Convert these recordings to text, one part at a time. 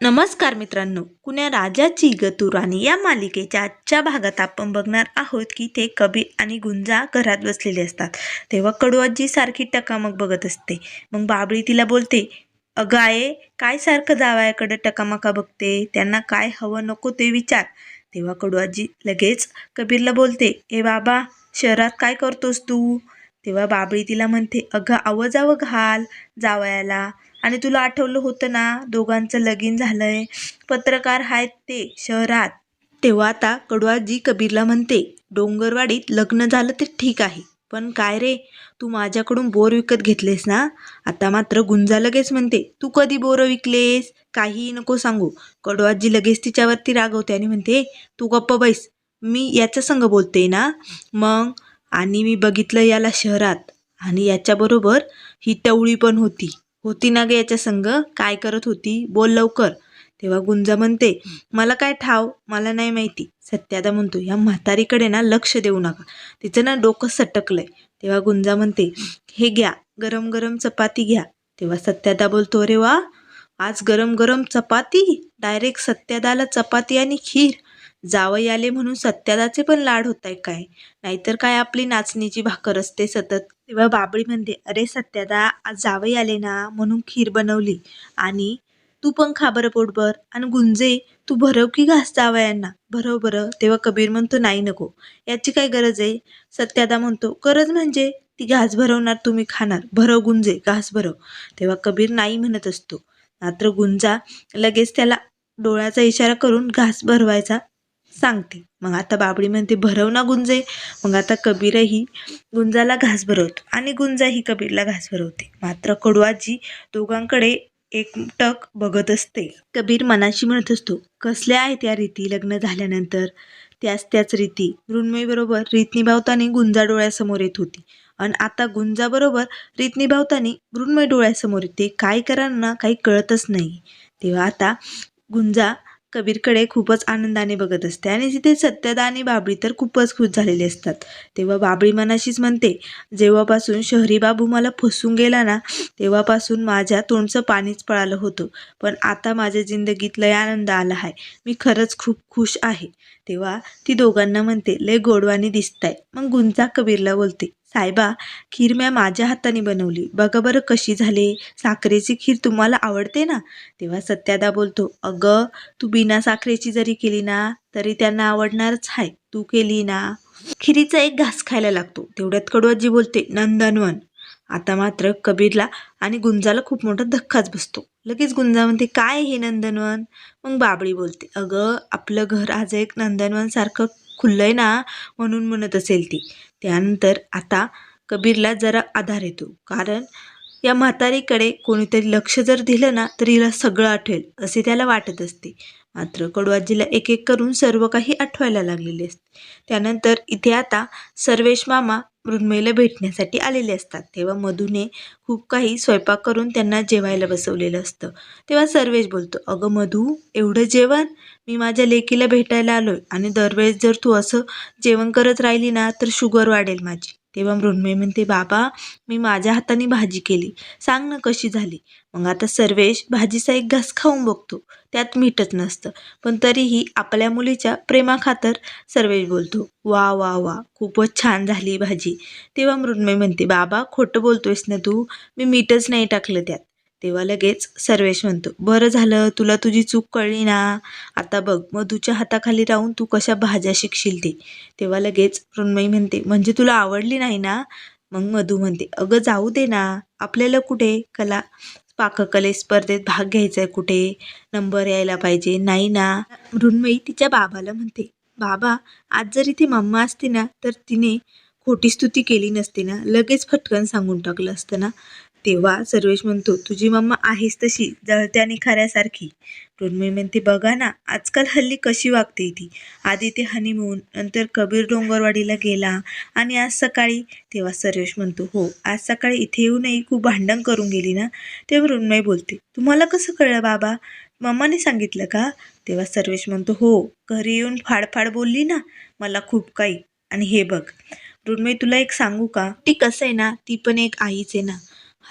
नमस्कार मित्रांनो. कुण्या राजाची गतू राणी या मालिकेच्या आजच्या भागात आपण बघणार आहोत की ते कबीर आणि गुंजा घरात बसलेले असतात. तेव्हा कडूआजी सारखी टकामक बघत असते. मग बाबळी तिला बोलते अगं आहे काय सारखं जावयाकडे टकामका बघते? त्यांना काय हवं नको ते विचार. तेव्हा कडूआजी लगेच कबीरला बोलते ए बाबा शहरात काय करतोस तू? तेव्हा बाबळी तिला म्हणते अगं आवाजावं घाल जावयाला. आणि तुला आठवलं होतं ना दोघांचं लगीन झालंय पत्रकार आहेत ते शहरात. तेव्हा आता कडवाजी कबीरला म्हणते डोंगरवाडीत लग्न झालं ते ठीक आहे पण काय रे तू माझ्याकडून बोर विकत घेतलेस ना? आता मात्र गुंजा लगेच म्हणते तू कधी बोरं विकलेस? काहीही नको सांगू. कडवाजी लगेच तिच्यावरती रागवते आणि म्हणते तू गप्प बैस मी याच्या संग बोलते ना? मग आणि मी बघितलं याला शहरात. आणि याच्याबरोबर ही टवळी पण होती. होती ना ग याच्या संग? काय करत होती? बोल लवकर. तेव्हा गुंजा म्हणते मला काय ठाव? मला नाही माहिती. सत्यादा म्हणतो या म्हातारीकडे ना लक्ष देऊ नका. तिचं ना डोकं सटकलंय. तेव्हा गुंजा म्हणते हे घ्या गरम गरम चपाती घ्या. तेव्हा सत्यादा बोलतो अरे वा आज गरम गरम चपाती? डायरेक्ट सत्यादाला चपाती आणि खीर. जावई आले म्हणून सत्यादाचे पण लाड होत आहे काय? नाहीतर काय आपली नाचणीची भाकर असते सतत? तेव्हा बाबळी म्हणते अरे सत्यादा आज जावई आले ना म्हणून खीर बनवली. आणि तू पण खा बरं पोटभर. आणि गुंजे तू भरव की घास जावयांना? भरव बरं. तेव्हा कबीर म्हणतो नाही नको. याची काय गरज आहे? सत्यादा म्हणतो गरज म्हणजे? ती घास भरवणार तुम्ही खाणार. भरव गुंजे घास भरव. तेव्हा कबीर नाही म्हणत असतो. मात्र गुंजा लगेच त्याला डोळ्याचा इशारा करून घास भरवायचा सांगते. मग आता बाबडी म्हणते भरव ना गुंजे. मग आता कबीरही गुंजाला घास भरवतो आणि गुंजाही कबीरला घास भरवते. मात्र कडवाजी दोघांकडे एकटक बघत असते. कबीर मनाशी म्हणत असतो कसल्या आहेत या रीती लग्न झाल्यानंतर? त्याच त्याच रीती. मृण्मयीबरोबर रीत निभावताना गुंजा डोळ्यासमोर येत होती. आणि आता गुंजाबरोबर रीत निभावताना मृण्मय डोळ्यासमोर येते. काय करा ना काही कळतच नाही. तेव्हा आता गुंजा कबीरकडे खूपच आनंदाने बघत असते. आणि तिथे सत्यदा आणि बाबळी तर खूपच खुश झालेले असतात. तेव्हा बाबळी मनाशीच म्हणते जेव्हापासून शहरी बाबू मला फसून गेला ना तेव्हापासून माझ्या तोंडचं पाणीच पळालं होतं. पण आता माझ्या जिंदगीत लय आनंद आला आहे. मी खरंच खूप खुश आहे. तेव्हा ती दोघांना म्हणते लय गोडवानी दिसताय. मग गुंजा कबीरला बोलते साहेबा खीर म्या माझ्या हाताने बनवली. बघा बरं कशी झाली. साखरेची खीर तुम्हाला आवडते ना? तेव्हा सत्यादा बोलतो अगं तू बिना साखरेची जरी केली ना तरी त्यांना आवडणारच आहे तू केली ना. खिरीचा एक घास खायला लागतो. तेवढ्यात कडूआजी बोलते नंदनवन. आता मात्र कबीरला आणि गुंजाला खूप मोठा धक्काच बसतो. लगेच गुंजा म्हणते काय हे नंदनवन? मग बाबळी बोलते अगं आपलं घर आज एक नंदनवन सारखं खुललं आहे ना म्हणून म्हणत असेल ती. त्यानंतर आता कबीरला जरा आधार येतो. कारण या म्हातारीकडे कोणीतरी लक्ष जर दिलं ना तर हिला सगळं आठवेल असे त्याला वाटत असते. मात्र कडवाजीला एक एक करून सर्व काही आठवायला लागलेले असते. त्यानंतर इथे आता सर्वेश मामा मृण्मयीला भेटण्यासाठी आलेले असतात. तेव्हा मधूने खूप काही स्वयंपाक करून त्यांना जेवायला बसवलेलं असतं. तेव्हा सर्वेश बोलतो अगं मधू एवढं जेवण? मी माझ्या लेकीला भेटायला आलोय आणि दरवेळेस जर तू असं जेवण करत राहिली ना तर शुगर वाढेल माझी. तेव्हा मृण्मयी म्हणते बाबा मी माझ्या हाताने भाजी केली. सांग ना कशी झाली? मग आता सर्वेश भाजीचा एक घास खाऊन बघतो. त्यात मीठच नसतं. पण तरीही आपल्या मुलीच्या प्रेमाखातर सर्वेश बोलतो वा वा वा खूपच छान झाली भाजी. तेव्हा मृण्मयी म्हणते बाबा खोटं बोलतोयस ना तू? मी मीठच नाही टाकलं त्यात. तेव्हा लगेच सर्वेश म्हणतो बरं झालं तुला तुझी चूक कळली ना? आता बघ मधूच्या हाताखाली राहून तू कशा भाज्या शिकशील ते? तेव्हा लगेच मृण्मयी म्हणते म्हणजे तुला आवडली नाही ना? मग मधू म्हणते अगं जाऊ दे ना आपल्याला कुठे? कला पाककले स्पर्धेत भाग घ्यायचा आहे कुठे? नंबर यायला पाहिजे. नाही ना. मृण्मयी तिच्या बाबाला म्हणते बाबा आज जर इथे मम्मा असते ना तर तिने खोटी स्तुती केली नसती ना? लगेच फटकन सांगून टाकलं असतं ना? तेव्हा सर्वेश म्हणतो तुझी मम्मा आहेस तशी जळत्या आणि खऱ्यासारखी. मृण्मयी म्हणते बघा ना आजकाल हल्ली कशी वागते ती. आधी ते हनीमून नंतर कबीर डोंगरवाडीला गेला आणि आज सकाळी तेव्हा सर्वेश म्हणतो हो आज सकाळी इथे येऊनही खूप भांडण करून गेली ना तेव्हा मृण्मयी बोलते तुम्हाला कसं कळलं बाबा? मम्माने सांगितलं का तेव्हा सर्वेश म्हणतो हो घरी येऊन फाडफाड बोलली ना? मला खूप काही. आणि हे बघ मृण्मयी तुला एक सांगू का? ती कसं आहे ना ती पण एक आईच आहे ना?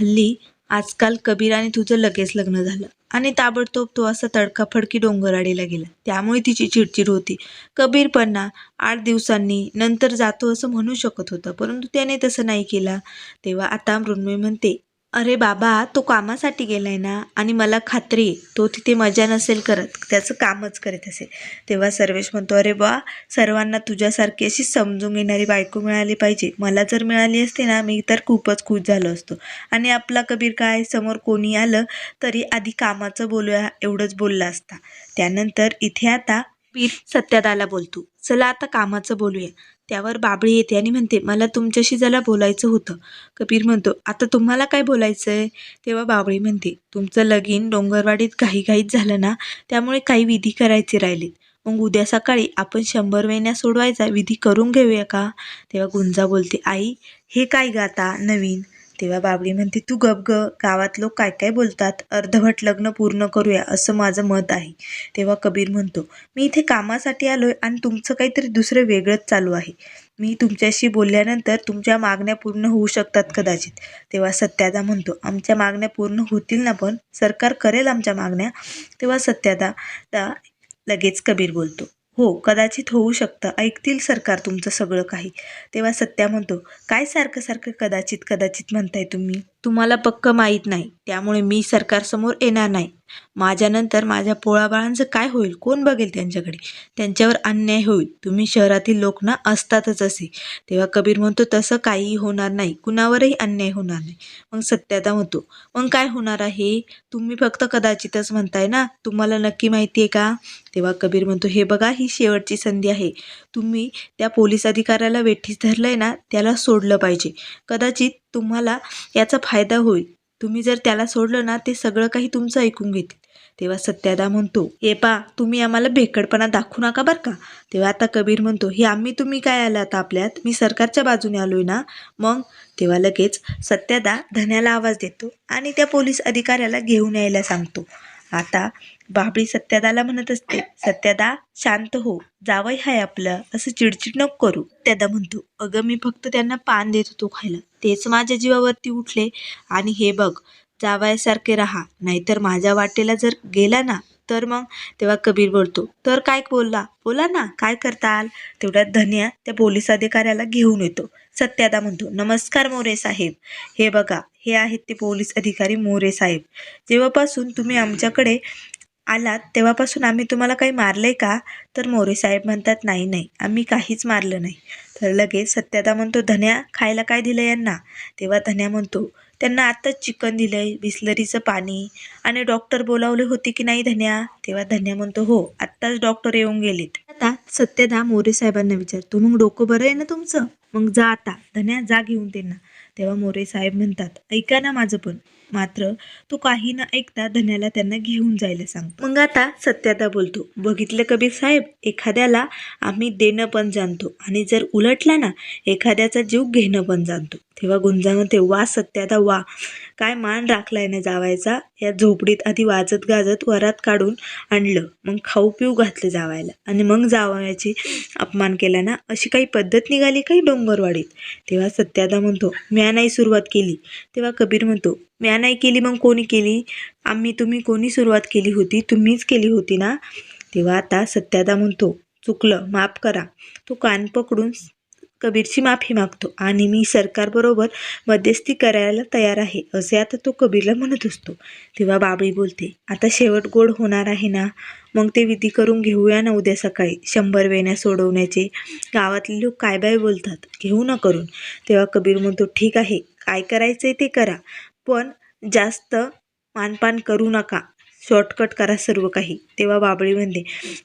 हल्ली आजकाल कबीर आणि तुझं लगेच लग्न झालं. आणि ताबडतोब तो असा तडकाफडकी डोंगराडीला गेला. त्यामुळे तिची चिडचिड होती. कबीरपणा आठ दिवसांनी नंतर जातो असं म्हणू शकत होता. परंतु त्याने तसं नाही केला. तेव्हा आता मृण्मयी म्हणते अरे बाबा तो कामासाठी गेला आहे ना? आणि मला खात्री आहे तो तिथे मजा नसेल करत. त्याचं कामच करत असेल. तेव्हा सर्वेश म्हणतो अरे बा सर्वांना तुझ्यासारखी अशी समजून घेणारी बायको मिळाली पाहिजे. मला जर मिळाली असते ना मी तर खूपच खुश झालो असतो. आणि आपला कबीर काय? समोर कोणी आलं तरी आधी कामाचं बोलूया एवढंच बोलला असता. त्यानंतर इथे आता पीर सत्यादाला बोलतो. चला आता कामाचं बोलूया. त्यावर बाबळी येते आणि म्हणते मला तुमच्याशी जरा बोलायचं होतं. कबीर म्हणतो आता तुम्हाला काय बोलायचं आहे तेव्हा बाबळी म्हणते तुमचं लगीन डोंगरवाडीत घाईघाईत झालं ना त्यामुळे काही विधी करायचे राहिलेत. मग उद्या सकाळी आपण शंभर वेण्या सोडवायचा विधी करून घेऊया का? तेव्हा गुंजा बोलते आई हे काय ग आता नवीन? तेव्हा बाबळी म्हणते तू गप ग गावात लोक काय काय बोलतात? अर्धवट लग्न पूर्ण करूया असं माझं मत आहे. तेव्हा कबीर म्हणतो मी इथे कामासाठी आलो आहे आणि तुमचं काहीतरी दुसरं वेगळंच चालू आहे. मी तुमच्याशी बोलल्यानंतर तुमच्या मागण्या पूर्ण होऊ शकतात कदाचित. तेव्हा सत्यादा म्हणतो आमच्या मागण्या पूर्ण होतील ना पण? सरकार करेल आमच्या मागण्या? तेव्हा सत्यादा दा लगेच कबीर बोलतो हो कदाचित होऊ शकतं. ऐकतील सरकार तुमचं सगळं काही. तेव्हा सत्या म्हणतो काय सारखं सारखं कदाचित कदाचित म्हणताय तुम्ही? तुम्हाला पक्क माहीत नाही. त्यामुळे मी सरकारसमोर येणार नाही. माझ्यानंतर माझ्या पोळाबाळांचं काय होईल? कोण बघेल त्यांच्याकडे? त्यांच्यावर अन्याय होईल. तुम्ही शहरातील लोक ना असतातच असे. तेव्हा कबीर म्हणतो तसं काहीही होणार नाही. कुणावरही अन्याय होणार नाही. मग सत्यादा म्हणतो मग काय होणार आहे? तुम्ही फक्त कदाचितच म्हणताय ना? तुम्हाला नक्की माहिती आहे का? तेव्हा कबीर म्हणतो हे बघा ही शेवटची संधी आहे. तुम्ही त्या पोलीस अधिकाऱ्याला वेठीस धरलंय ना त्याला सोडलं पाहिजे. कदाचित तुम्हाला याचा फायदा होईल. तुम्ही जर त्याला सोडलं ना ते सगळं काही तुमचं ऐकून घेतील. तेव्हा सत्यादा म्हणतो ए पा तुम्ही आम्हाला भेकडपणा दाखवू नका बरं का? तेव्हा आता कबीर म्हणतो हे आम्ही तुम्ही काय आला आता आपल्यात? मी सरकारच्या बाजूने आलोय ना? मग तेव्हा लगेच सत्यादा धन्याला आवाज देतो आणि त्या पोलीस अधिकाऱ्याला घेऊन यायला सांगतो. आता बाबळी सत्यादाला म्हणत असते सत्यादा शांत हो जावई हाय आपलं असं चिडचिड नको करू. सत्यादा म्हणतो अगं मी फक्त त्यांना पान देत होतो खायला. तेच माझ्या जीवावरती उठले आणि हे बघ जावयासारखे राहा. नाहीतर माझ्या वाटेला जर गेला ना तर मग? तेव्हा कबीर बोलतो तर काय बोलला? बोला ना काय करताल? तेवढ्यात धन्या त्या पोलीस अधिकाऱ्याला घेऊन येतो. सत्यादा म्हणतो नमस्कार मोरे साहेब. हे बघा हे आहेत ते पोलीस अधिकारी मोरे साहेब. जेव्हापासून तुम्ही आमच्याकडे आलात तेव्हापासून आम्ही तुम्हाला काही मारले का? तर मोरे साहेब म्हणतात नाही नाही आम्ही काहीच मारलं नाही. तर लगेच सत्यादा म्हणतो धन्या खायला काय दिलं यांना? तेव्हा धन्या म्हणतो त्यांना आत्ताच चिकन दिलंय बिस्लरीचं पाणी. आणि डॉक्टर बोलावले होते की नाही धन्या? तेव्हा धन्या म्हणतो हो आत्ताच डॉक्टर येऊन गेलेत. आता सत्यदा मोरे साहेबांना विचारतो मग डोकं बरं आहे ना तुमचं? मग जा आता. धन्या जा घेऊन त्यांना. तेव्हा मोरे साहेब म्हणतात ऐका ना माझं पण. मात्र तो काही ना ऐकता धन्याला त्यांना घेऊन जायला सांगतो मग आता सत्यादा बोलतो बघितलं कबीर साहेब एखाद्याला आम्ही देणं पण जाणतो आणि जर उलटला ना एखाद्याचा जीव घेणं पण जाणतो. तेव्हा गुंजा म्हणते वा सत्यादा वा काय मान राखलाय ना जावायचा या झोपडीत आधी वाजत गाजत वरात काढून आणलं. मग खाऊ पिऊ घातलं जावायला. आणि मग जावयाची अपमान केला ना अशी काही पद्धत निघाली काही डोंगरवाडीत? तेव्हा सत्यादा म्हणतो म्या नाही सुरुवात केली. तेव्हा कबीर म्हणतो म्या नाही केली मग कोणी केली? आम्ही तुम्ही कोणी सुरुवात केली होती? तुम्हीच केली होती ना? तेव्हा आता सत्यादा म्हणतो चुकलं माफ करा. तो कान पकडून कबीरची माफी मागतो आणि मी सरकारबरोबर मध्यस्थी करायला तयार आहे असे आता तो कबीरला म्हणत असतो. तेव्हा बाबळी बोलते आता शेवट गोड होणार आहे ना? मग ते विधी करून घेऊया ना उद्या सकाळी. शंभर वेण्या सोडवण्याचे गावातले लोक काय बाय बोलतात? घेऊ ना करून. तेव्हा कबीर म्हणतो ठीक आहे काय करायचं आहे ते करा. पण जास्त मानपान करू नका. शॉर्टकट करा सर्व काही. तेव्हा बाबळी म्हणते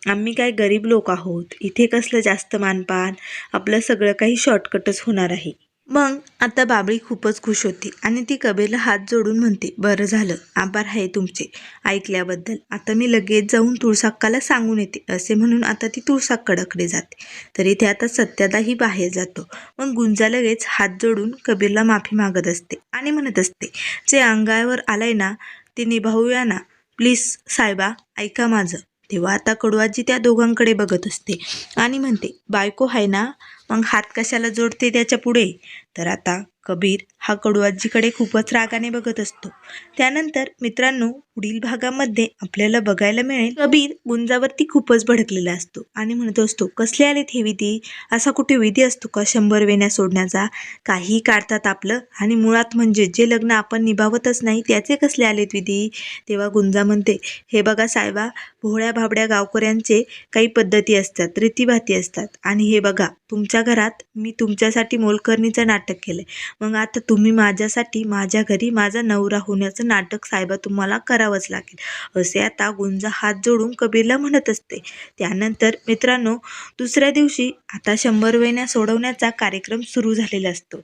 आम्ही काय गरीब लोक आहोत. इथे कसलं जास्त मानपान? आपलं सगळं काही शॉर्टकटच होणार आहे. मग आता बाबळी खूपच खुश होती आणि ती कबेला हात जोडून म्हणते बरं झालं. आभार आहे तुमचे ऐकल्याबद्दल. आता मी लगेच जाऊन तुळसाक्काला सांगून येते. असे म्हणून आता ती तुळसाक्कडकडे जाते. तर इथे आता सत्यादाही बाहेर जातो. मग गुंजा लगेच हात जोडून कबीरला माफी मागत असते आणि म्हणत असते जे अंगावर आलंय ना ते निभावूया ना. प्लीज साहेबा ऐका माझं. तेव्हा आता कडुआजी त्या दोघांकडे बघत असते आणि म्हणते बायको आहे ना? मग हात कशाला जोडते त्याच्या पुढे? तर आता कबीर हा कडू आजीकडे खूपच रागाने बघत असतो. त्यानंतर मित्रांनो पुढील भागामध्ये आपल्याला बघायला मिळेल कबीर गुंजावरती खूपच भडकलेला असतो आणि म्हणत असतो कसले आलेत हे विधी? असा कुठे विधी असतो का शंभर वेण्या सोडण्याचा? काही काढतात आपलं आणि मुळात म्हणजे जे लग्न आपण निभावतच नाही त्याचे कसले आलेत विधी? तेव्हा गुंजा म्हणते हे बघा साहेबा भोळ्या भाबड्या गावकऱ्यांचे काही पद्धती असतात रीतीभाती असतात आणि हे बघा तुमच्या घरात मी तुमच्यासाठी मोलकरणीचं नाटक केलं मग आता तुम्ही माझ्यासाठी माझ्या घरी माझा नवरा होण्याचं नाटक साहेबा तुम्हाला करावंच लागेल. असे आता गुंजा हात जोडून कबीरला म्हणत असते. त्यानंतर मित्रांनो दुसऱ्या दिवशी आता शंभर वेण्या सोडवण्याचा कार्यक्रम सुरू झालेला असतो.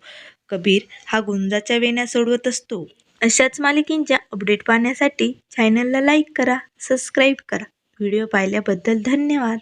कबीर हा गुंजाच्या वेण्या सोडवत असतो. अशाच मालिकेंच्या अपडेट पाहण्यासाठी चॅनलला लाईक करा सबस्क्राईब करा. व्हिडिओ पाहिल्याबद्दल धन्यवाद.